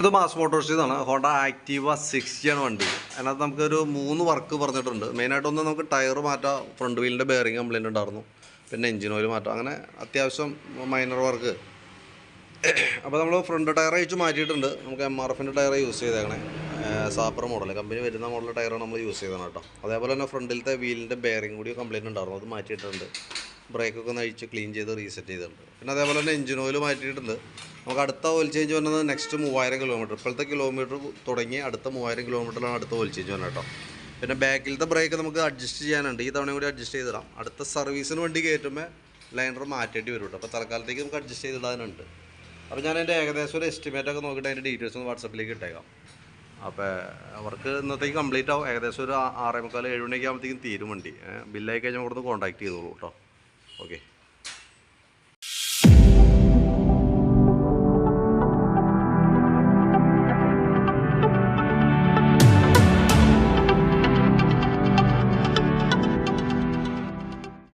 ഇത് mass motors ഇതാണ് Honda Activa ആണ് വണ്ടി. അതിനകത്ത് നമുക്കൊരു മൂന്ന് വർക്ക് പറഞ്ഞിട്ടുണ്ട്. മെയിനായിട്ടൊന്ന് നമുക്ക് ടയർ മാറ്റാം ഫ്രണ്ട് വീലിന്റെ ബെയറിങ് കംപ്ലൈന്റ് ഉണ്ടായിരുന്നു. പിന്നെ എഞ്ചിൻ ഓയിൽ മാറ്റാം. അങ്ങനെ അത്യാവശ്യം മൈനർ വർക്ക് അപ്പോൾ നമ്മൾ ഫ്രണ്ട് ടയർ അയച്ച് മാറ്റിയിട്ടുണ്ട്. നമുക്ക് എം ആർ എഫിന്റെ ടയർ യൂസ് ചെയ്തേക്കണേ. സാപ്പർ മോഡൽ കമ്പനി വരുന്ന മോഡൽ ടയറാണ് നമ്മൾ യൂസ് ചെയ്തത് കേട്ടോ. അതേപോലെ തന്നെ ഫ്രണ്ടിലത്തെ വീലിന്റെ ബെയറിംഗ് കൂടി കംപ്ലൈന്റ് ഉണ്ടായിരുന്നു. അത് മാറ്റിയിട്ടുണ്ട്. ബ്രേക്കൊക്കെ ഒന്ന് അഴിച്ച് ക്ലീൻ ചെയ്ത് റീസെറ്റ് ചെയ്തിട്ടുണ്ട്. പിന്നെ അതേപോലെ തന്നെ എഞ്ചിൻ ഓയിൽ മാറ്റിയിട്ടുണ്ട്. നമുക്ക് അടുത്ത ഓയിൽ ചേഞ്ച് വരുന്നത് നെക്സ്റ്റ് മൂവായിരം കിലോമീറ്റർ ഇപ്പോഴത്തെ കിലോമീറ്റർ തുടങ്ങി അടുത്ത മൂവായിരം കിലോമീറ്ററിലാണ് അടുത്ത ഓയിൽ ചേഞ്ച് വരുന്നത് കേട്ടോ. പിന്നെ ബാക്കിലത്തെ ബ്രേക്ക് നമുക്ക് അഡ്ജസ്റ്റ് ചെയ്യാനുണ്ട്. ഈ തവണ കൂടി അഡ്ജസ്റ്റ് ചെയ്തിടാം. അടുത്ത സർവീസിന് വേണ്ടി കയറ്റുമ്പോൾ ലൈനർ മാറ്റേണ്ടി വരും കേട്ടോ. അപ്പോൾ തൽക്കാലത്തേക്ക് നമുക്ക് അഡ്ജസ്റ്റ് ചെയ്തിടാനുണ്ട്. അപ്പോൾ ഞാൻ എന്റെ ഏകദേശം ഒരു എസ്റ്റിമേറ്റ് ഒക്കെ നോക്കിയിട്ട് അതിന്റെ ഡീറ്റെയിൽസ് ഒന്ന് വാട്സപ്പിലേക്ക് ഇട്ടേക്കാം. അപ്പോൾ അവർക്ക് ഇന്നത്തേക്ക് കംപ്ലീറ്റ് ആവും. ഏകദേശം ഒരു ആറേ മുക്കാൽ ഏഴ് മണിയൊക്കെ ആകുമ്പോഴത്തേക്കും തീരും വണ്ടി. ബില്ലായി കഴിഞ്ഞാൽ ഇവിടുന്ന് കോൺടാക്ട് ചെയ്തോളൂ കേട്ടോ. ഓക്കെ